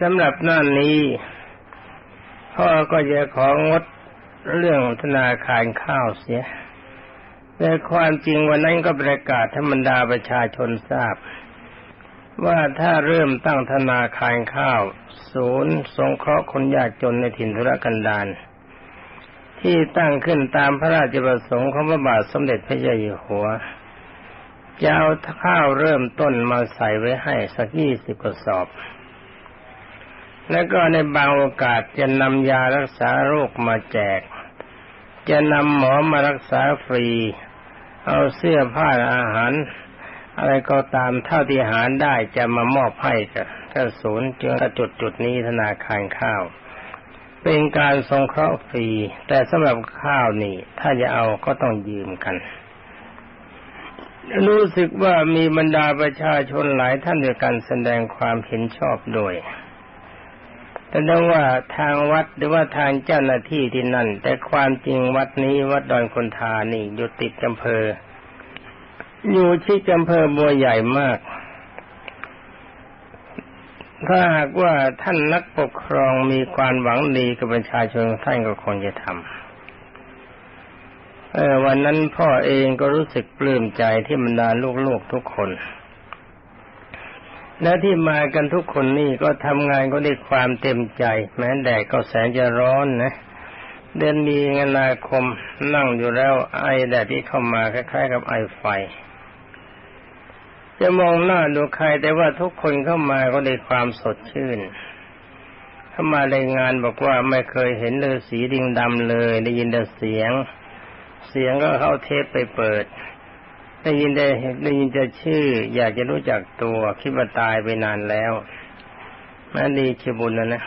สำหรับหน้านี้พ่อก็จะของดเรื่องธนาคารข้าวเสียแต่ความจริงวันนั้นก็ประกาศธรรมดาประชาชนทราบ ว่าถ้าเริ่มตั้งธนาคารข้าว ศูนย์ สงเคราะห์คนยากจนในถิ่นธุรกันดารที่ตั้งขึ้นตามพระราชประสงค์ของพระบาทสมเด็จพระเจ้าอยู่หัวจะเอาข้าวเริ่มต้นมาใส่ไว้ให้สักยี่สิบกระสอบ แล้วก็ในบางโอกาสจะนำยารักษาโรคมาแจก จะนำหมอมารักษาฟรี เอาเสื้อผ้าอาหาร อะไรก็ตามเท่าที่หารได้จะมามอบให้กับถ้านศูนย์จึงจุดจุดนี้ธนาคารข้าว เป็นการสงเคราะห์ฟรี แต่สำหรับข้าวนี่ ถ้าจะเอาก็ต้องยืมกันรู้สึกว่ามีบรรดาประชาชนหลายท่านด้วยกันแสดงความเห็นชอบโดย แต่ได้ว่าทางวัดหรือว่าทางเจ้าหน้าที่ที่นั่น แต่ความจริงวัดนี้วัดดอนคนทานี่อยู่ติดอำเภอ อยู่ที่อำเภอบัวใหญ่มาก ถ้าหากว่าท่านนักปกครองมีความหวังดีกับประชาชนท่านก็คงจะทำเออวันนั้นพ่อเองก็รู้สึกปลื้มใจที่บรรดาลูกๆทุกคน และที่มากันทุกคนนี่ก็ทำงานก็ด้วยความเต็มใจ แม้แดดก็แสนจะร้อนนะ เดือนมีนาคมนั่งอยู่แล้วไอแดดที่เข้ามาคล้ายๆกับไอไฟ จะมองหน้าดูใครแต่ว่าทุกคนเข้ามาก็ได้ความสดชื่นเข้ามารายงานบอกว่าไม่เคยเห็นเลยสีดิงดำเลย ได้ยินแต่เสียง เสียงก็เข้าเทปไปเปิด ได้ยินได้ได้ยินจะชื่อ อยากจะรู้จักตัวคิดว่าตายไปนานแล้วนั่นดีชิบุญนะนะ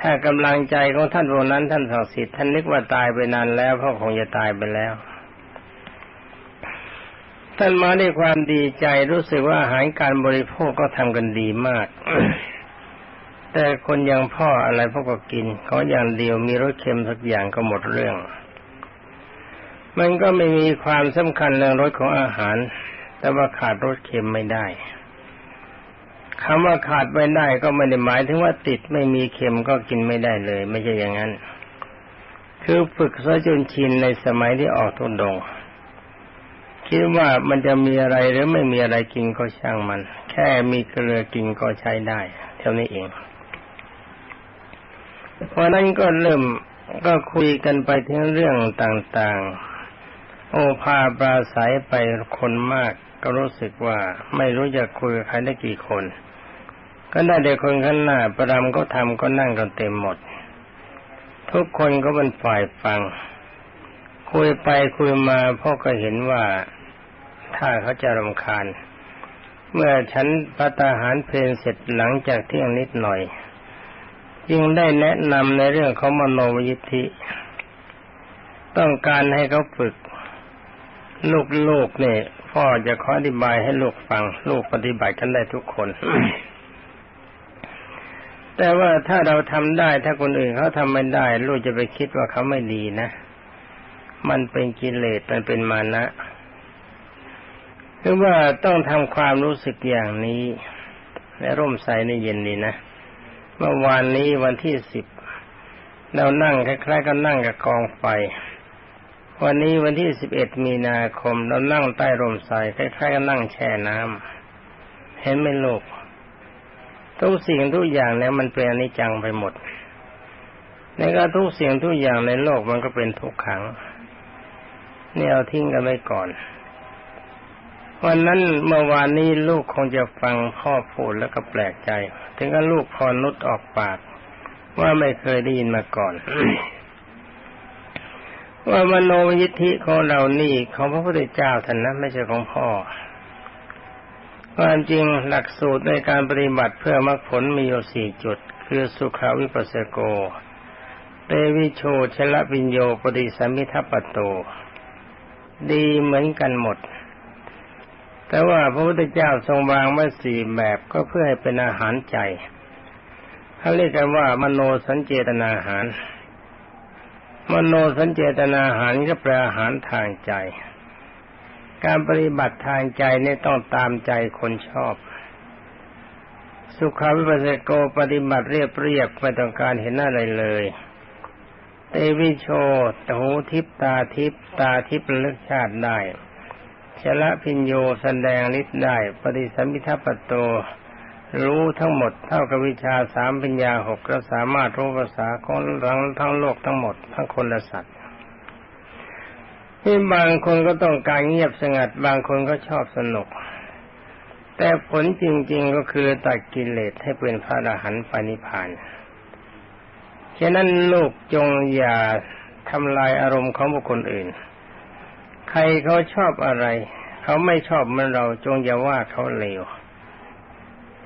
ถ้ากำลังใจของท่านวงนั้นท่านศักดิ์สิทธิ์ท่านนึกว่าตายไปนานแล้วเพราะคงจะตายไปแล้ว ท่านมาด้วยความดีใจรู้สึกว่าอาหารการบริโภคก็ทำกันดีมาก แต่คนอย่างพ่ออะไรพวกก็กินเขาอย่างเดียวมีรสเค็มสักอย่างก็หมดเรื่อง มันก็ไม่มีความสำคัญเรื่องรสของอาหาร แต่ว่าขาดรสเค็มไม่ได้คำว่าขาดไม่ได้ก็ไม่ได้หมายถึงว่าติดไม่มีเค็มก็กินไม่ได้เลย ไม่ใช่อย่างนั้น คือฝึกซะจนชินในสมัยที่ออกทุนดง คิดว่ามันจะมีอะไรหรือไม่มีอะไรกินก็ช่างมัน แค่มีเกลือกินก็ใช้ได้ เท่านี้เองเพราะนั้นก็เริ่มก็คุยกันไปถึงเรื่องต่างๆ โอพาปราศัยไปคนมาก ก็รู้สึกว่าไม่รู้จะคุยกับใครได้กี่คน ก็ได้เด็กคนข้างหน้าประดมก็ทำก็นั่งกันเต็มหมด ทุกคนก็เป็นฝ่ายฟัง คุยไปคุยมาพ่อก็เห็นว่าถ้าเขาจะรำคาญ เมื่อฉันพัตาหารเพลนเสร็จหลังจากเที่ยงนิดหน่อย จึงได้แนะนำในเรื่องของมโนวิธิ ต้องการให้เขาฝึก ลูกๆเนี่ยพ่อจะขออธิบายให้ลูกฟัง ลูกปฏิบัติกันได้ทุกคน แต่ว่าถ้าเราทำได้ ถ้าคนอื่นเขาทำไม่ได้ ลูกจะไปคิดว่าเขาไม่ดีนะ มันเป็นกิเลสมันเป็นมานะคือว่าต้องทำความรู้สึกอย่างนี้ในร่มใสในเย็นนี้นะเมื่อวานนี้วันที่สิบเรานั่งคล้ายๆกับนั่งกับกองไฟ วันนี้วันที่สิบเอ็ดมีนาคมเรานั่งใต้ร่มไทรคล้ายๆกับนั่งแช่น้ำเห็นไหมลูกทุกสิ่งทุกอย่างเนี่ยมันเป็นอนิจจังไปหมดในก็ทุกสิ่งทุกอย่างในโลกมันก็เป็นทุกขังนี่เอาทิ้งกันไว้ก่อน วันนั้นเมื่อวานนี้ลูกคงจะฟังพ่อพูดแล้วก็แปลกใจ ถึงกับลูกพอนุดออกปาก ว่าไม่เคยได้ยินมาก่อน ว่ามโนยิทธิของเรานี่ของพระพุทธเจ้าท่านนะไม่ใช่ของพ่อ ความจริงหลักสูตรในการปฏิบัติเพื่อมรรคผลมีอยู่สี่จุด คือสุขาวิปัสสโก เตวิโชชละวิญโยปฏิสัมมิทัปโต ดีเหมือนกันหมด แต่ว่าพระพุทธเจ้าทรงวางไว้สี่แบบก็เพื่อให้เป็นอาหารใจเขาเรียกกันว่ามโนสัญเจตนาอาหาร มโนสัญเจตนาหารก็แปลอาหารทางใจ การปฏิบัติทางใจนี่ต้องตามใจคนชอบ สุขาวิปัสสโกปฏิบัติเรียบเรียบไม่ต้องการเห็นอะไรเลยเตวิโชตหูทิพตาทิพตาทิพระลึกชาติได้ชละพิญโยแสดงฤทธิ์ได้ ปฏิสัมพิทัปโต รู้ทั้งหมดเท่ากับวิชาสามปัญญาหกก็สามารถรู้ภาษาของทั้งทั้งโลกทั้งหมดทั้งคนและสัตว์ที่บางคนก็ต้องการเงียบสงัด บางคนก็ชอบสนุก แต่ผลจริง ๆก็คือตัดกิเลสให้เป็นพระอรหันต์ปณิพานฉะนั้นลูกจงอย่าทำลายอารมณ์ของบุคคลอื่น ใครเขาชอบอะไร เขาไม่ชอบมันเราจงอย่าว่าเขาเลว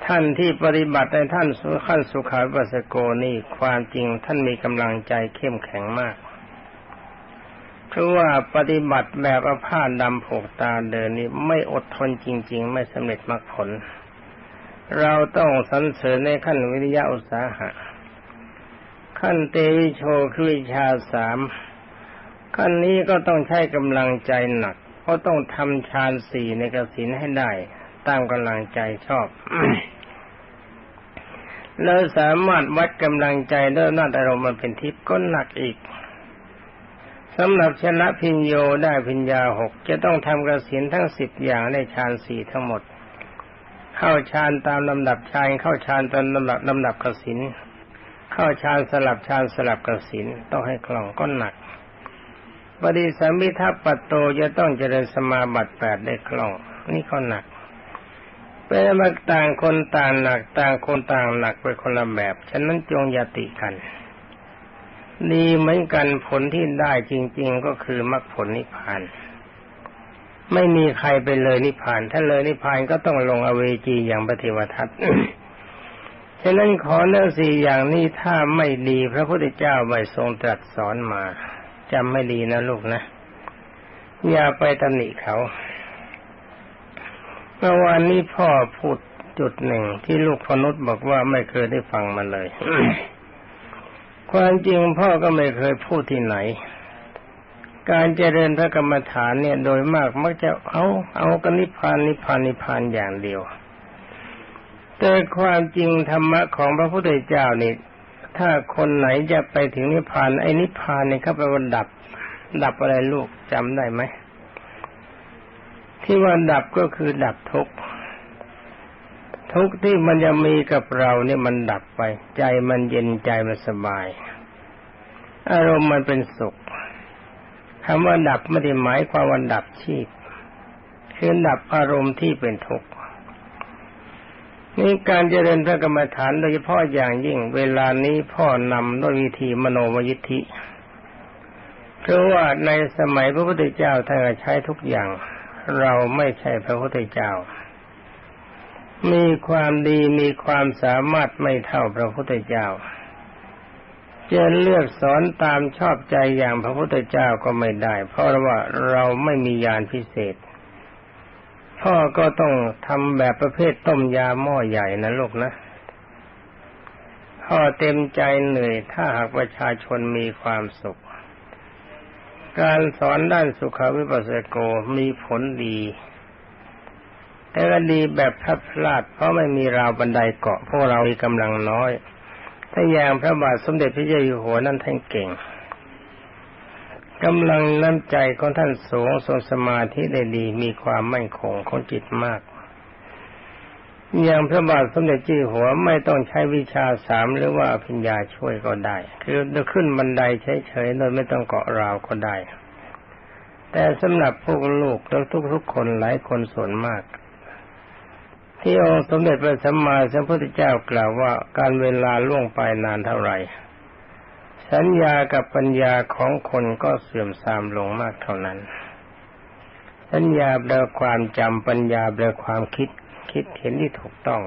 ท่านที่ปฏิบัติในท่านสุขั้นสุขาวิปัสสโกนี่ความจริงท่านมีกำลังใจเข้มแข็งมากเพราะว่าปฏิบัติแบบอาผ้าดำผูกตาเดินนี่ไม่อดทนจริง ๆ ไม่สำเร็จมรรคผล เราต้องสรรเสริญในขั้นวิริยะอุตสาหะ ขั้นเตวิโชคือวิชาสามขั้นนี้ก็ต้องใช้กำลังใจหนัก เพราะต้องทำฌานสี่ในกสินให้ได้ ตามกำลังใจชอบแล้วสามารถวัดกำลังใจด้วยนาอารมณ์มันเป็นทิพย์ก็หนักอีกสำหรับชนะพิญโยได้พิญญาหกจะต้องทำกระสินทั้งสิบอย่างในฌานสี่ทั้งหมด เข้าฌานตามลำดับฌานเข้าฌานตามลำดับลำดับกระสินเข้าฌานสลับฌานสลับกระสินต้องให้คล่องก็หนักปฏิสัมพิทัปปโตจะต้องเจริญสมาบัติแปดได้คล่อง นี่ก็หนัก เป็นมาต่างคนต่างหนัก ต่างคนต่างหนักไปคนละแบบ ฉะนั้นจงยติกันดีเหมือนกันผลที่ได้จริง ๆ ก็คือมรรคผลนิพพาน ไม่มีใครไปเลยนิพพาน ถ้าเลยนิพพานก็ต้องลงอเวจีอย่างปฏิวัติฉะนั้นขอเรื่องสี่อย่างนี้ถ้าไม่ดีพระพุทธเจ้าไม่ทรงตรัสสอนมาจำไม่ดีนะลูกนะ อย่าไปตำหนิเขา เมื่อวานนี้พ่อพูดจุดหนึ่งที่ลูกพนุษย์บอกว่าไม่เคยได้ฟังมาเลย ความจริงพ่อก็ไม่เคยพูดที่ไหน การเจริญพระกรรมฐานเนี่ยโดยมากมักจะเอา เอากันนิพพานนิพพานนิพพานอย่างเดียว แต่ความจริงธรรมะของพระพุทธเจ้านี่ถ้าคนไหนจะไปถึงนิพพานไอ้นิพพานเนี่ยเขาไปวันดับ ดับอะไรลูกจำได้ไหม ที่ว่าดับก็คือดับทุกข์ทุกที่มันจะมีกับเราเนี่ยมันดับไป ใจมันเย็นใจมันสบาย อารมณ์มันเป็นสุขคำว่าดับไม่ได้หมายความว่าดับชีพคือดับอารมณ์ที่เป็นทุกข์นี่การเจริญพระกรรมฐานโดยเฉพาะอย่างยิ่ง เวลานี้พ่อนำด้วยวิธีมโนมยิทธิเพราะว่าในสมัยพระพุทธเจ้าท่านใช้ทุกอย่าง เราไม่ใช่พระพุทธเจ้า มีความดีมีความสามารถไม่เท่าพระพุทธเจ้าจะเลือกสอนตามชอบใจอย่างพระพุทธเจ้าก็ไม่ได้ เพราะว่าเราไม่มียานพิเศษ พ่อก็ต้องทำแบบประเภทต้มยาหม้อใหญ่นะลูกนะ พ่อเต็มใจเหนื่อยถ้าหากประชาชนมีความสุข การสอนด้านสุขวิปัสสโกมีผลดี แต่ก็ดีแบบพลาดพลาด เพราะไม่มีราวบันไดเกาะพวกเรามีกำลังน้อย ถ้าอย่างพระบาทสมเด็จพระเจ้าอยู่หัวนั่นท่านเก่งกำลังน้ำใจของท่านสูงทรงสมาธิได้ดีมีความมั่นคงของจิตมาก อย่างพระบาทสมเด็จจี้หัวไม่ต้องใช้วิชาสามหรือว่าพิญญาช่วยก็ได้ คือจะขึ้นบันไดเฉยๆโดยไม่ต้องเกาะราวก็ได้ แต่สำหรับพวกลูกและทุกๆคนหลายคนส่วนมาก ที่องค์สมเด็จพระสัมมาสัมพุทธเจ้ากล่าวว่าการเวลาล่วงไปนานเท่าไหร่ สัญญากับปัญญาของคนก็เสื่อมทรามลงมากเท่านั้น สัญญาแปลความจำปัญญาแปลความคิด คิดเห็นที่ถูกต้อง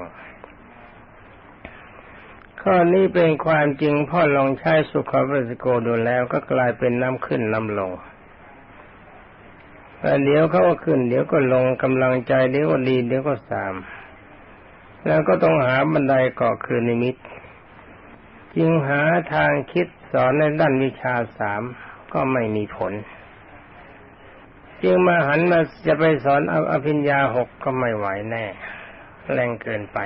ข้อนี้เป็นความจริงพ่อลองใช้สุขวิสโกดูแล้วก็กลายเป็นน้ำขึ้นน้ำลงเดี๋ยวเขาก็ขึ้น เดี๋ยวก็ลงกำลังใจเดี๋ยวก็ดีเดี๋ยวก็สาม แล้วก็ต้องหาบันไดเกาะคือนิมิต จึงหาทางคิดสอนในด้านวิชาสามก็ไม่มีผล จึงมาหันมาจะไปสอนอภิญญาหกก็ไม่ไหวแน่ แรงเกินไป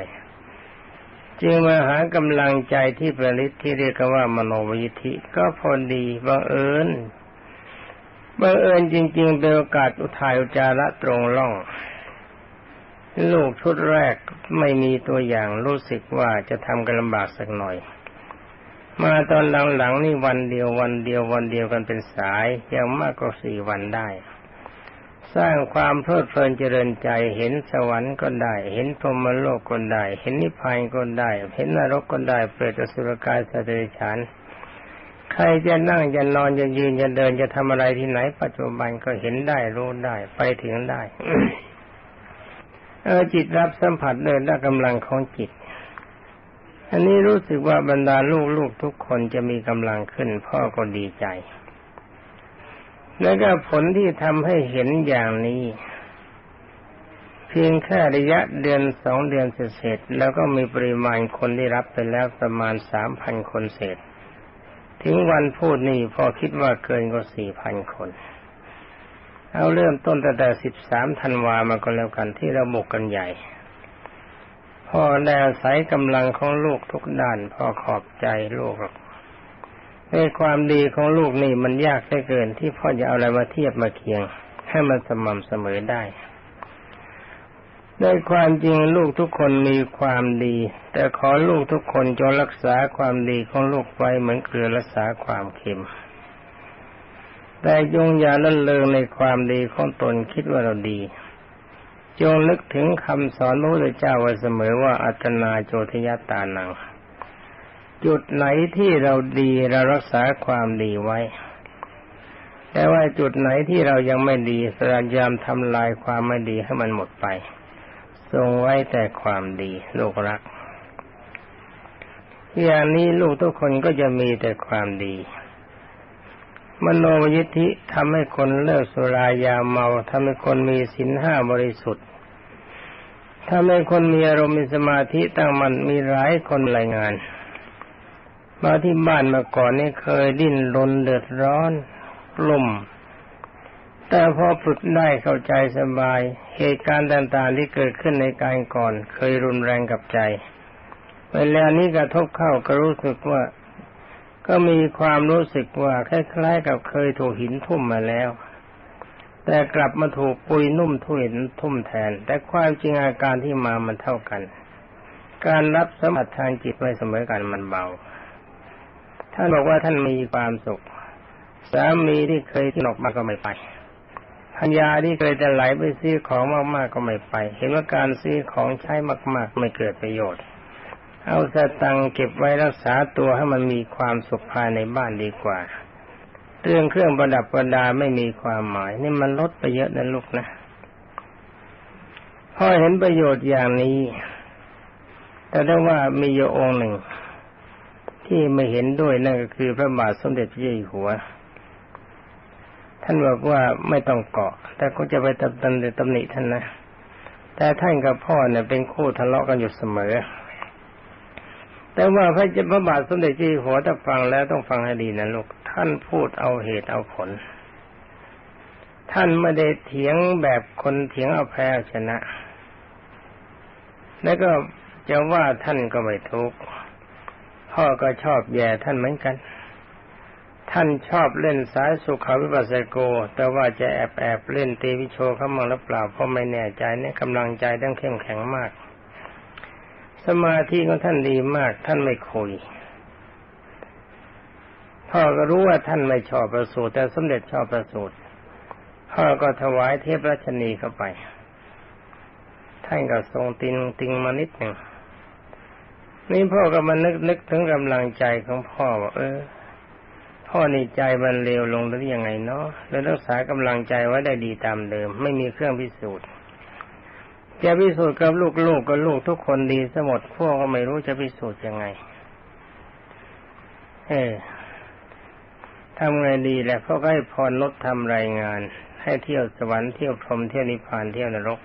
จึงมาหากำลังใจที่ประลิตที่เรียกว่ามโนวิธิก็พอดีบังเอิญบังเอิญจริงๆเป็นโอกาสอุทายอุจาระตรงล่อง ลูกชุดแรกไม่มีตัวอย่างรู้สึกว่าจะทำกันลำบากสักหน่อย มาตอนหลังๆนี่วันเดียววันเดียววันเดียวกันเป็นสายยังมากกว่าสี่วันได้ สร้างความเพลิดเพลินเจริญใจ เห็นสวรรค์ก็ได้ เห็นพรหมโลกก็ได้ เห็นนิพพานก็ได้ เห็นนรกก็ได้ เปรตสุรกายสตว์เดรัจฉานใครจะนั่งจะนอนจะยืนจะเดินจะทำอะไรที่ไหน ปัจจุบันก็เห็นได้รู้ได้ ไปถึงได้เออจิตรับสัมผัสเดินได้กำลังของจิต อันนี้รู้สึกว่าบรรดาลูกๆทุกคนจะมีกำลังขึ้น พ่อก็ดีใจ แล้วก็ผลที่ทำให้เห็นอย่างนี้ เพียงแค่ระยะเดือนสองเดือนเศษแล้วก็มีปริมาณคนได้รับไปแล้วประมาณสามพันคนเศษถึงวันพูดนี่พอคิดว่าเกินกว่าสี่พันคน เอาเริ่มต้นตั้งแต่สิบสามธันวามาก็แล้วกันที่เราบุกกันใหญ่ พ่อได้อาศัยกำลังของลูกทุกด้านพ่อขอบใจลูก ในความดีของลูกนี่มันยากได้เกิน ที่พ่อจะเอาอะไรมาเทียบมาเคียง ให้มันสม่ำเสมอได้ในความจริงลูกทุกคนมีความดี แต่ขอลูกทุกคนจงรักษาความดีของลูกไว้เหมือนเกลือรักษาความเค็ม แต่จงอย่าละเลงในความดีของตนคิดว่าเราดี จงนึกถึงคำสอนพระพุทธเจ้าไว้เสมอว่าอัตนาโจทยตานัง จุดไหนที่เราดีเรารักษาความดีไว้ แต่ว่าจุดไหนที่เรายังไม่ดีพยายามทำลายความไม่ดีให้มันหมดไปทรงไว้แต่ความดีลูกรักอย่างนี้ลูกทุกคนก็จะมีแต่ความดีมโนมยิทธิทำให้คนเลิกสุรายาเมาทำให้คนมีศีลห้าบริสุทธิ์ทำให้คนมีอารมณ์มีสมาธิตั้งมันมีหลายคนรายงาน มาที่บ้านมาก่อนนี่เคยดิ้นรนเดือดร้อนกลุ่ม แต่พอฝึกได้เข้าใจสบาย เหตุการณ์ต่างๆที่เกิดขึ้นในการก่อน เคยรุนแรงกับใจ เวลานี้กระทบเข้าก็รู้สึกว่า ก็มีความรู้สึกว่าคล้ายๆ กับเคยถูกหินทุ่มมาแล้ว แต่กลับมาถูกปุยนุ่มทุ่นทุ่มแทน แต่ความจริงอาการที่มามันเท่ากัน การรับสมบัติทางจิตไว้เสมอกันมันเบา ท่านบอกว่าท่านมีความสุข สามีที่เคยที่หนกมาก็ไม่ไปพัญญาที่เคยจะไหลไปซื้อของมากๆก็ไม่ไป เห็นว่าการซื้อของใช้มากๆ ไม่เกิดประโยชน์ เอาสตังเก็บไว้รักษาตัวให้มันมีความสุขภายในบ้านดีกว่า เรื่องเครื่องประดับประดาไม่มีความหมาย นี่มันลดไปเยอะนะลูกนะพ่อเห็นประโยชน์อย่างนี้ แต่ถ้ว่ามีโยองหนึ่ง ที่ไม่เห็นด้วยนั่นก็คือพระบาทสมเด็จพระเจ้าอยู่หัว ท่านบอกว่าไม่ต้องเกาะ แต่ก็จะไปตำตำตำหนิท่านนะ แต่ท่านกับพ่อเนี่ยเป็นคู่ทะเลาะกันอยู่เสมอ แต่ว่าพระเจ้าพระบาทสมเด็จพระเจ้าอยู่หัวถ้าฟังแล้วต้องฟังให้ดีนะลูก ท่านพูดเอาเหตุเอาผล ท่านไม่ได้เถียงแบบคนเถียงเอาแพ้ชนะ แล้วก็จะว่าท่านก็ไม่ทุกข์ พ่อก็ชอบแย่ท่านเหมือนกัน ท่านชอบเล่นสายสุขาวิปัสสโก แต่ว่าจะแอบแอบเล่นตีวิโชเข้ามั่งหรือเปล่าเพราะไม่แน่ใจเนี่ยกำลังใจต้องเข้มแข็งมาก สมาธิของท่านดีมาก ท่านไม่คุยพ่อก็รู้ว่าท่านไม่ชอบประสูตรแต่สมเด็จชอบประสูตรพ่อก็ถวายเทพรัชนีเข้าไป ท่านก็ทรงติงติงมานิดหนึ่ง นี่พ่อก็มานึกนึกถึงกำลังใจของพ่อว่าเออ พ่อในใจมันเลวลงหรือยังไงเนาะแล้วรักษากำลังใจไว้ได้ดีตามเดิม ไม่มีเครื่องพิสูจน์จะพิสูจน์กับลูกลูกกับลูกทุกคนดีสมดพ่อก็ไม่รู้จะพิสูจน์ยังไง เออทำไงดีแหละพ่อก็ให้พรลดทำรายงาน ให้เที่ยวสวรรค์เที่ยวพรหมเที่ยวนิพพานเที่ยวนรก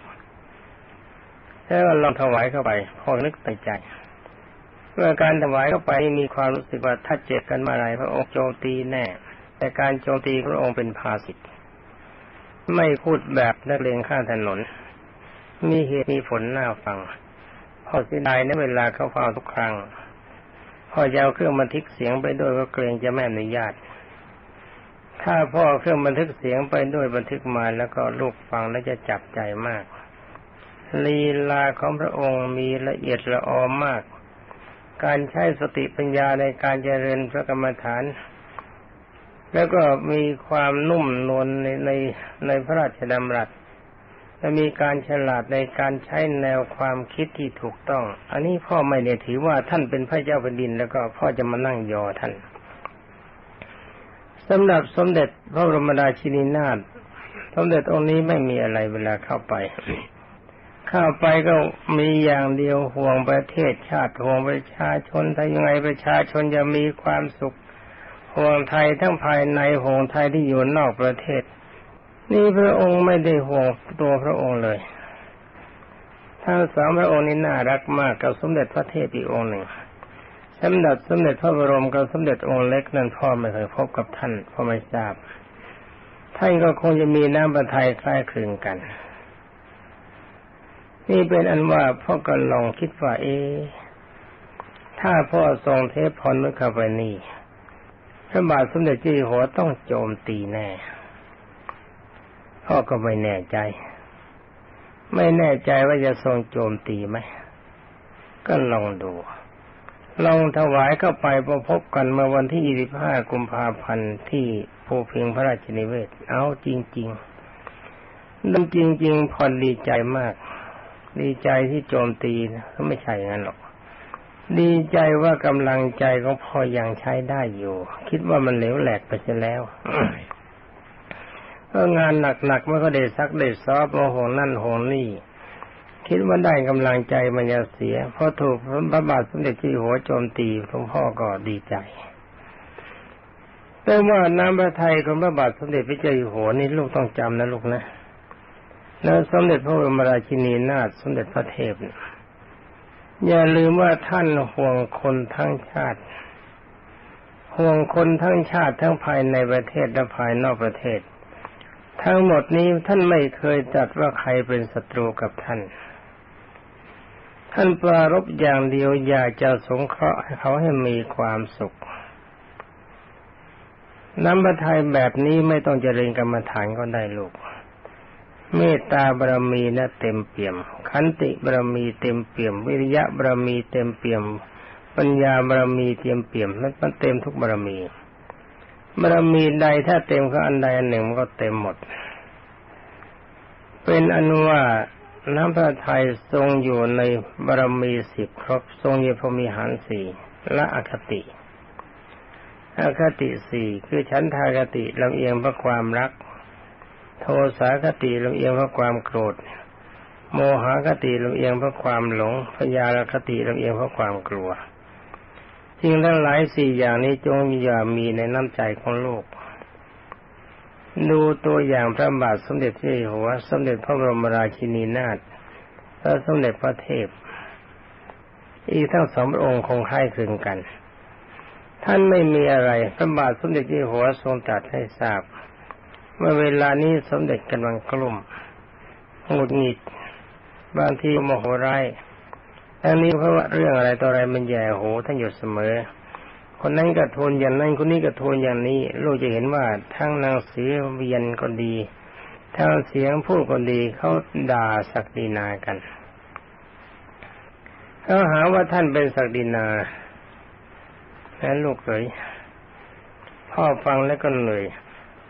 แล้วลองถวายเข้าไปพ่อนึกในใจ เมื่อการถวายเข้าไปมีความรู้สึกว่าถ้าเจ็บกันมาไรพระองค์โจมตีแน่ แต่การโจมตีพระองค์เป็นภาสิทธ์ไม่พูดแบบนักเลงข้างถนน มีเหตุมีผลน่าฟังพ่อเสียดายในเวลาเขาฟังทุกครั้งพ่อจะเอาเครื่องบันทึกเสียงไปด้วยก็เกรงจะไม่อนุญาต ถ้าพ่อเครื่องบันทึกเสียงไปด้วยบันทึกมาแล้วก็ลูกฟังแล้วจะจับใจมาก ลีลาของพระองค์มีละเอียดละออมาก การใช้สติปัญญาในการเจริญพระกรรมฐาน แล้วก็มีความนุ่มนวลในในในพระราชดำรัสและมีการฉลาดในการใช้แนวความคิดที่ถูกต้อง อันนี้พ่อไม่ได้ถือว่าท่านเป็นพระเจ้าแผ่นดิน แล้วก็พ่อจะมานั่งยอท่านสำหรับสมเด็จพระบรมราชินีนาถสมเด็จองค์นี้ไม่มีอะไรเวลาเข้าไป เข้าไปก็มีอย่างเดียวห่วงประเทศชาติห่วงประชาชนถ้ายังไงประชาชนจะมีความสุขห่วงไทยทั้งภายในห่วงไทยที่อยู่นอกประเทศ นี่พระองค์ไม่ได้ห่วงตัวพระองค์เลยทั้งสองพระองค์นี้น่ารักมากกับสมเด็จพระเทพอีกองค์หนึ่งสมเด็จสมเด็จพระบรมกับสมเด็จองค์เล็กนั่นพ่อไม่เคยพบกับท่านพ่อไม่ทราบท่านก็คงจะมีน้ำประทัยคล้ายคลึงกัน นี่เป็นอันว่าพ่อก็ลองคิดว่าเอ ถ้าพ่อทรงเทพพรเมื่อเข้าไปนี่พระบาทสมเด็จเจ้าอยู่หัวต้องโจมตีแน่ พ่อก็ไม่แน่ใจ ไม่แน่ใจว่าจะทรงโจมตีไหม ก็ลองดู ลองถวายเข้าไปพอพบกันเมื่อวันที่ 25 กุมภาพันธ์ที่ภูพิงพระราชนิเวศ เอาจริง ๆดังจริง ๆ พอดีใจมาก ดีใจที่โจมตีนะไม่ใช่งั้นหรอก ดีใจว่ากำลังใจของพ่อยังใช้ได้อยู่ คิดว่ามันเหลวแหลกไปเสียแล้วก็งานหนักๆมันก็ได้ซักได้ซอบโมโหนั่นโหนี่ คิดว่าได้กำลังใจมันจะเสียเพราะถูกพระบาทสมเด็จที่หัวโจมตีหลวงพ่อก็ดีใจแต่ว่าน้ำพระทัยของพระบาทสมเด็จพระเจ้าอยู่หัวนี่ลูกต้องจำนะลูกนะ แล้วสมเด็จพระบรมราชินีนาถสมเด็จพระเทพอย่าลืมว่าท่านห่วงคนทั้งชาติ ห่วงคนทั้งชาติทั้งภายในประเทศและภายนอกประเทศ ทั้งหมดนี้ท่านไม่เคยจัดว่าใครเป็นศัตรูกับท่าน ท่านปรารบอย่างเดียวอยากจะสงเคราะห์ให้เขาให้มีความสุขน้ำพระทัยแบบนี้ไม่ต้องเจริญกรรมฐานก็ได้ลูก เมตตาบารมีนะเต็มเปี่ยม ขันติบารมีเต็มเปี่ยม วิริยะบารมีเต็มเปี่ยม ปัญญาบารมีเต็มเปี่ยมมันเต็มทุกบารมีบารมีใดถ้าเต็มก็อันใดอันหนึ่งมันก็เต็มหมด เป็นอนุว่าน้ำพระทัยทรงอยู่ในบารมีสิบครบ ทรงอยู่พมีหารสี่และอคติอคติสี่คือชั้นทากติลำเอียงเพราะความรัก โทสาคติลำเอียงเพราะความโกรธ โมหคติลำเอียงเพราะความหลงพยาลคติลำเอียงเพราะความกลัวสิ่งทั้งหลายสี่อย่างนี้จงอย่ามีในน้ำใจของโลก ดูตัวอย่างพระบาทสมเด็จพระหัว สมเด็จพระบรมราชินีนาถและสมเด็จพระเทพ อีกทั้งสองพระองค์คงคล้ายคลึงกัน ท่านไม่มีอะไร พระบาทสมเด็จพระหัวทรงตรัสให้ทราบ เมื่อเวลานี้สมเด็จกำลังกลุ่มหงุดหงิดบางทีโมโหร้ายทั้งนี้เพราะว่าเรื่องอะไรต่ออะไรมันแย่โหท่านอยู่เสมอ คนนั้นก็ทูลอย่างนั้นคนนี้ก็ทูลอย่างนี้ลูกจะเห็นว่าทั้งนางสีเวียนก็ดีทั้งเสียงพูดก็ดีเขาด่าศักดินากันเขาหาว่าท่านเป็นศักดินาแล้วลูกเลยพ่อฟังแล้วก็เหนื่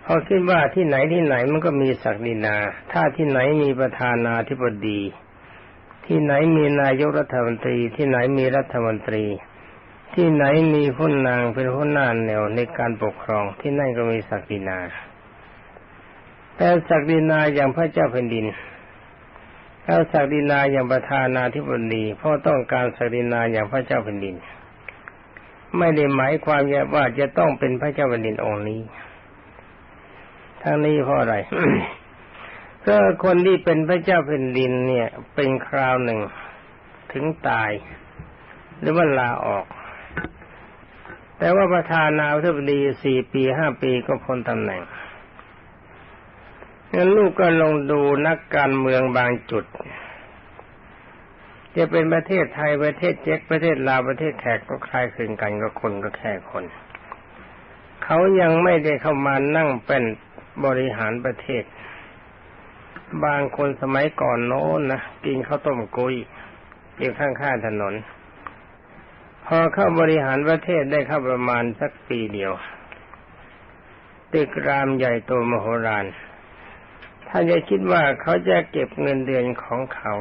อยพอคิดว่าที่ไหนที่ไหนมันก็มีศักดินา ถ้าที่ไหนมีประธานาธิบดี ที่ไหนมีนายกรัฐมนตรี ที่ไหนมีรัฐมนตรี ที่ไหนมีหุ้นนางเป็นหุ้นนานแนวในการปกครองที่นั่นก็มีศักดินา แต่ศักดินาอย่างพระเจ้าแผ่นดินถ้าศักดินาอย่างประธานาธิบดีเพราต้องการศักดินาอย่างพระเจ้าแผ่นดิน ไม่ได้หมายความว่าจะต้องเป็นพระเจ้าแผ่นดินองค์นี้ ทั้งนี้เพราะอะไรก็คนที่เป็นพระเจ้าแผ่นดินเนี่ย เป็นคราวหนึ่งถึงตาย หรือว่าลาออก แต่ว่าประธานาธิบดีสี่ปีห้าปีก็พ้นตำแหน่งงั้นลูกก็ลงดูนักการเมืองบางจุด จะเป็นประเทศไทยประเทศเจ๊กประเทศลาวประเทศแขกก็คล้ายคลึงกันก็คนก็แค่คน เขายังไม่ได้เข้ามานั่งเป็น บริหารประเทศ บางคนสมัยก่อนโน้นนะกินข้าวต้มกุยอยู่ข้างๆถนน พอเข้าบริหารประเทศได้เข้าประมาณสักปีเดียวตึกรามใหญ่โตมโหฬารถ้าจะคิดว่าเขาจะเก็บเงินเดือนของเขา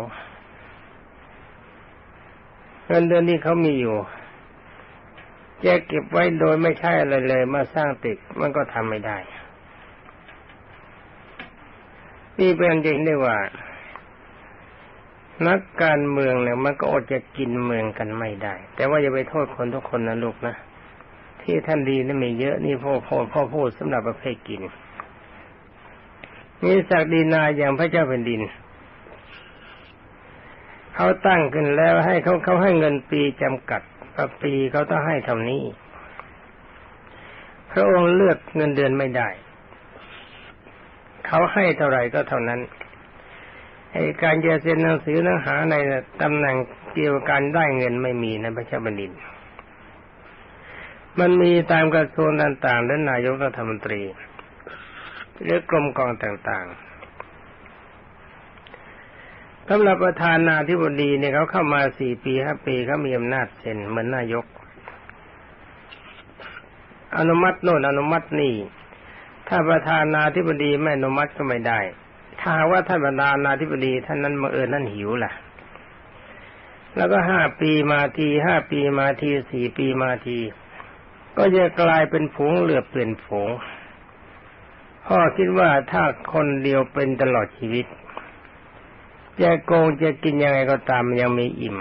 เงินเดือนที่เขามีอยู่จะเก็บไว้โดยไม่ใช่อะไรเลยมาสร้างตึกมันก็ทำไม่ได้ นี่เป็นจริงได้ว่า นักการเมืองเนี่ยมันก็อดจะกินเมืองกันไม่ได้ แต่ว่าอย่าไปโทษคนทุกคนนะลูกนะที่ท่านดีนี่มีเยอะนี่พ่อพ่อพ่อพูดสำหรับประเภทกินมีศักดินาอย่างพระเจ้าแผ่นดินเขาตั้งขึ้นแล้วให้เขาเขาให้เงินปีจำกัดปีเขาต้องให้เท่านี้ พระองค์เลือกเงินเดือนไม่ได้ เขาให้เท่าไหร่ก็เท่านั้นไอ้การจะเซ็นหนังสือหนังหาในตำแหน่งเกี่ยวกับการได้เงินไม่มีในพระเจ้าแผ่นดินมันมีตามกระทรวงต่างๆและนายกรัฐมนตรีหรือกรมกองต่างๆสำหรับประธานาธิบดีเนี่ยเขาเข้ามาสี่ปีห้าปีเขามีอำนาจเซ็นเหมือนนายก อนุมัติโน่นอนุมัตินี่ ถ้าประธานาธิบดีไม่อนุมัติก็ไม่ได้ ถ้าว่าท่านประธานาธิบดีท่านนั้นมาเอิญนั่นหิวล่ะ แล้วก็ห้าปีมาทีห้าปีมาทีสี่ปีมาที ก็จะกลายเป็นผงเหลือเปลี่ยนผงพ่อคิดว่าถ้าคนเดียวเป็นตลอดชีวิตจะโกงจะกินยังไงก็ตามยังมีอิ่ม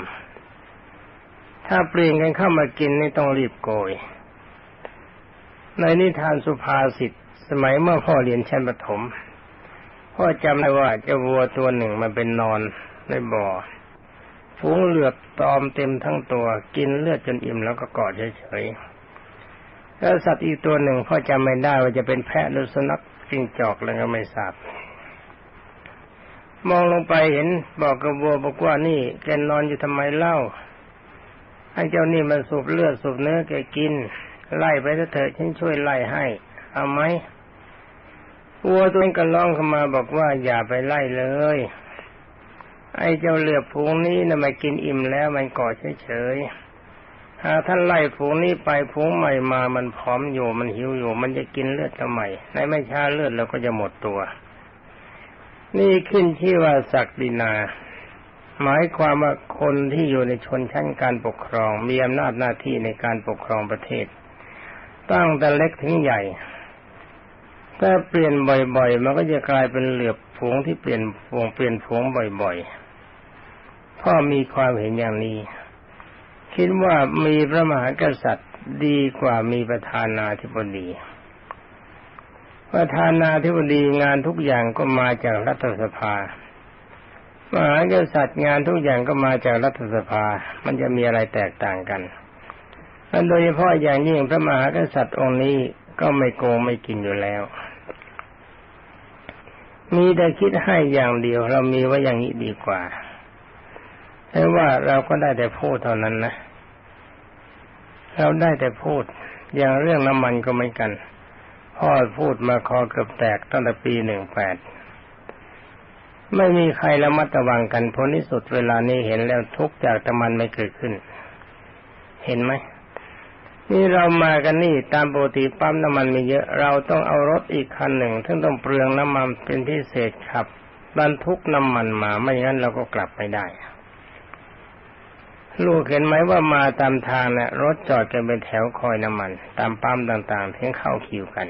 ถ้าเปลี่ยนกันเข้ามากินนี่ต้องรีบโกย ในนิทานสุภาษิต สมัยเมื่อพ่อเรียนชั้นประถม พ่อจำได้ว่าเจ้าวัวตัวหนึ่งมันเป็นนอนในบ่อฝูงเหลือบตอมเต็มทั้งตัว กินเลือดจนอิ่มแล้วก็กอดเฉยๆแล้วสัตว์อีกตัวหนึ่งพ่อจำไม่ได้ว่าจะเป็นแพะหรือสุนัขจิ้งจอกแล้วก็ไม่ทราบมองลงไปเห็นบอกกระบัวบอกว่านี่แกนอนอยู่ทำไมเล่าให้เจ้านี่มันสูบเลือดสูบเนื้อแกกิน ไล่ไปเถอะฉันช่วยไล่ให้ เอาไหม วัวตัวนี้ก็ร้องเข้ามาบอกว่าอย่าไปไล่เลย ไอ้เจ้าเหลือพูงนี้นะมากินอิ่มแล้วมันก่อเฉยๆถ้าท่านไล่ฝูงนี้ไปฝูงใหม่มามันพร้อมอยู่มันหิวอยู่ มันจะกินเลือดทำไมในไม่ช้าเลือดเราก็จะหมดตัว นี่ขึ้นที่ว่าศักดินา หมายความว่าคนที่อยู่ในชนชั้นการปกครอง มีอำนาจหน้าที่ในการปกครองประเทศตั้งแต่เล็กถึงใหญ่ ถ้าเปลี่ยนบ่อยๆ มันก็จะกลายเป็นเหลือบผงที่เปลี่ยนผงเปลี่ยนผงบ่อยๆ พ่อมีความเห็นอย่างนี้ คิดว่ามีพระมหากษัตริย์ดีกว่ามีประธานาธิบดี ประธานาธิบดีงานทุกอย่างก็มาจากรัฐสภามหากษัตริย์งานทุกอย่างก็มาจากรัฐสภา มันจะมีอะไรแตกต่างกันและโดยเฉพาะอย่างยิ่งพระมหากษัตริย์องค์นี้ก็ไม่โกงไม่กินอยู่แล้ว มีแต่คิดให้อย่างเดียวเรามีไว้อย่างนี้ดีกว่าแต่ว่าเราก็ได้แต่พูดเท่านั้นนะ เราได้แต่พูด อย่างเรื่องน้ำมันก็ไม่กัน พ่อพูดมาคอเกือบแตกตั้งแต่ปีหนึ่งแปด ไม่มีใครระมัดระวังกันผลที่สุดเวลานี้เห็นแล้วทุกจากน้ำมันไม่เกิดขึ้น เห็นไหม นี่เรามากันนี่ตามปกติปั๊มน้ำมันมีเยอะ เราต้องเอารถอีกคันหนึ่งซึ่งต้องเปลืองน้ำมันเป็นพิเศษขับบรรทุกน้ำมันมาไม่งั้นเราก็กลับไม่ได้ ลูกเห็นไหมว่ามาตามทางเนะ่ยรถจอดกันเป็นแถวคอยน้ำมัน ตามปั๊มต่างๆที่เข้าคิวกัน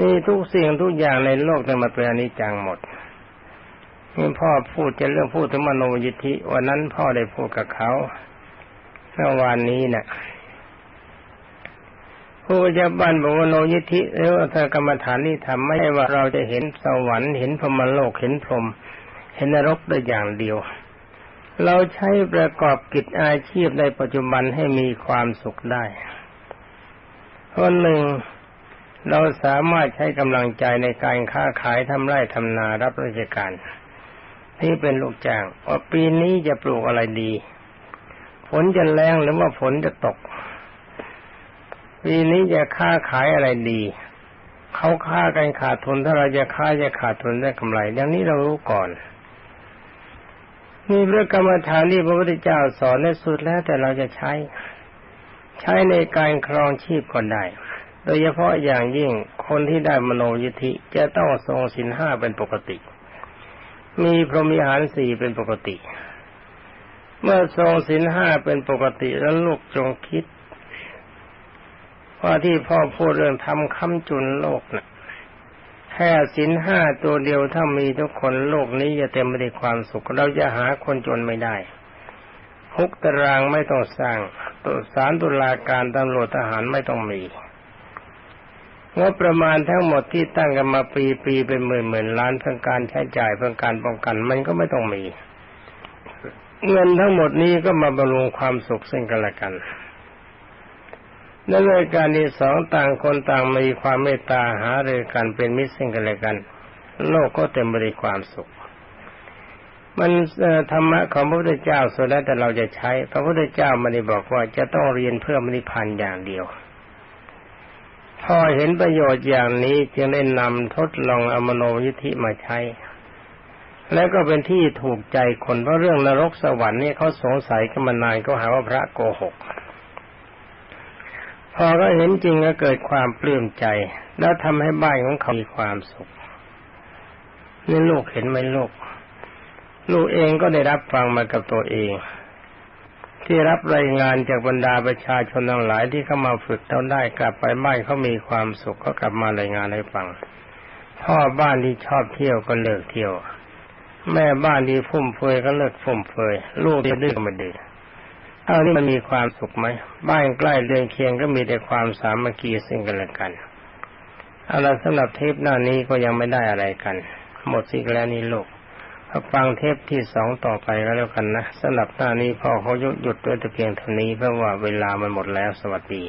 นี่ทุกสิ่งทุกอย่างในโลกจะมาเป็นอนิจจังหมดนี่พ่อพูดจะเรื่องพูดถึงมโนยิทธิวันนั้นพ่อได้พูดกับเขา เมื่อวานนี้เนะ่ยผู้จะบันบอกว่าโนยิธิหรือว่าากรรมฐานนี่ทำไม่ว่าเราจะเห็นสวรรค์เห็นพรมโลกเห็นพรหมเห็นนรกได้อย่างเดียว เราใช้ประกอบกิจอาชีพในปัจจุบันให้มีความสุขได้คนหนึ่งเราสามารถใช้กำลังใจในการค้าขายทำไร่ทำนารับราชการที่เป็นลูกจ้างว่าปีนี้จะปลูกอะไรดี ฝนจะแรงหรือว่าฝนจะตกปีนี้จะค้าขายอะไรดีเขาค้ากันขาดทุนถ้าเราจะค้าจะขาดทุนได้กำไรอย่างนี้เรารู้ก่อนนี่เรื่องกรรมฐานที่พระพุทธเจ้าสอนในสุดแล้วแต่เราจะใช้ ใช้ในการครองชีพก็ได้ โดยเฉพาะอย่างยิ่งคนที่ได้มโนยิธิจะต้องทรงสินห้าเป็นปกติ มีพรหมิหารสี่เป็นปกติ เมื่อทรงสินห้าเป็นปกติแล้วลูกจงคิดว่าที่พ่อพูดเรื่องทำคำจุนโลกนะ่ะแค่สินห้าตัวเดียวถ้ามีทุกคนโลกนี้จะเต็มไปด้วยความสุข เราจะหาคนจนไม่ได้คุกตารางไม่ต้องสร้างตัวสารตุลาการตำรวจทหารไม่ต้องมีงบประมาณทั้งหมดที่ตั้งกันมาปีปีเป็นหมื่นหมื่นล้านเพื่อการใช้จ่ายเพื่อการป้องกัน มันก็ไม่ต้องมี เงินทั้งหมดนี้ก็มาบำรุงความสุขซึ่งกันและกันในรายการที่สองต่างคนต่างมีความเมตตาหาเรือกันเป็นมิตรซึ่งกันและกัน โลกก็เต็มไปด้วยความสุข มันธรรมะของพระพุทธเจ้าส่วนแล้วแต่เราจะใช้ พระพุทธเจ้าไม่ได้บอกว่าจะต้องเรียนเพื่อมริพันธ์อย่างเดียว พอเห็นประโยชน์อย่างนี้จึงได้นำทดลองอมโนยิธิมาใช้ แล้วก็เป็นที่ถูกใจคนเพราะเรื่องนรกสวรรค์นี่เขาสงสัยกันมานานก็หาว่าพระโกหก พอก็เห็นจริงก็เกิดความปลื้มใจ แล้วทำให้บ้านของเขามีความสุขนี่ลูกเห็นไหมลูก ลูกเองก็ได้รับฟังมากับตัวเอง ที่รับรายงานจากบรรดาประชาชนทั้งหลายที่เข้ามาฝึกเท่าได้กลับไปบ้านเขามีความสุขก็กลับมารายงานให้ฟังพ่อบ้านที่ชอบเที่ยวก็เลิกเที่ยว แม่บ้านที่ฟุ่มเฟือยก็เลิกฟุ่มเฟือยลูกที่ดื้อก็มาดื้อเอานี่มันมีความสุขไหมบ้านใกล้เรือนเคียงก็มีแต่ความสามัคคีซึ่งกันและกันเอาละสำหรับเทปหน้านี้ก็ยังไม่ได้อะไรกัน หมดสิ้นแล้วนี่ลูกฟังเทปที่สองต่อไปก็แล้วกันนะสำหรับหน้านี้พ่อเขาหยุดด้วยแต่เพียงเท่านี้เพราะว่าเวลามันหมดแล้วสวัสดี